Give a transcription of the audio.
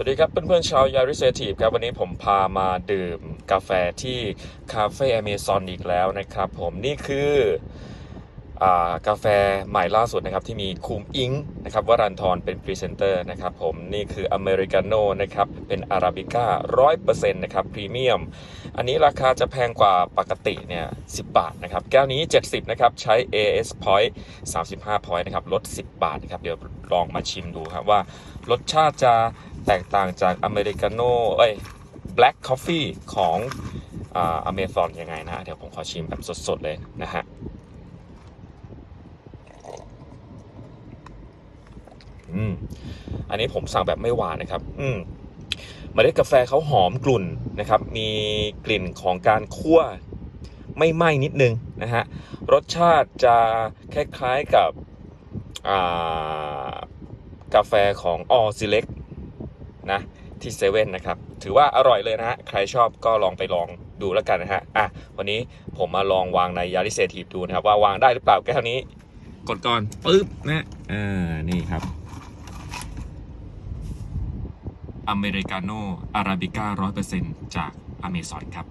สวัสดีครับเพื่อนๆชาวยาริเซทีฟครับวันนี้ผมพามาดื่มกาแฟที่คาเฟ่อเมซอนอีกแล้วนะครับผมนี่คืออากาแฟใหม่ล่าสุดนะครับที่มีคุมอิงนะครับวรันทรเป็นพรีเซนเตอร์นะครับผมนี่คืออเมริกาโน่นะครับเป็นอาราบิก้าร้อยเปอร์เซ็นต์นะครับพรีเมียม อันนี้ราคาจะแพงกว่าปกติเนี่ย10บาทนะครับแก้วนี้ 70นะครับใช้ AS Point 35 Point นะครับลด 10 บาทนะครับเดี๋ยวลองมาชิมดูครับว่ารสชาติจะ แตกต่างจากอเมริกาโน่เอ้ย Black Coffee ของอเมซอนยังไงนะ เดี๋ยวผมขอชิมแบบสดๆเลยนะฮะอืมอันนี้ผมสั่งแบบไม่หวานนะครับ อืมเมล็ดกาแฟเขาหอมกลุ่นนะครับ มีกลิ่นของการคั่วไม่ไหม้นิดนึงนะฮะ รสชาติจะคล้ายๆกับกาแฟของออซิเล็ก นะที่เซเว่นนะครับ ถือว่าอร่อยเลยนะฮะ ใครชอบก็ลองไปลองดูแล้วกันนะฮะ อะ วันนี้ผมมาลองวางในยาริเซทีฟดูนะครับ ว่าวางได้หรือเปล่าแก้วนี้ กดก่อนปึ๊บนะอ่านี่ครับ อเมริกาโน่อาราบิก้าร้อยเปอร์เซ็นต์จากอเมซอนครับ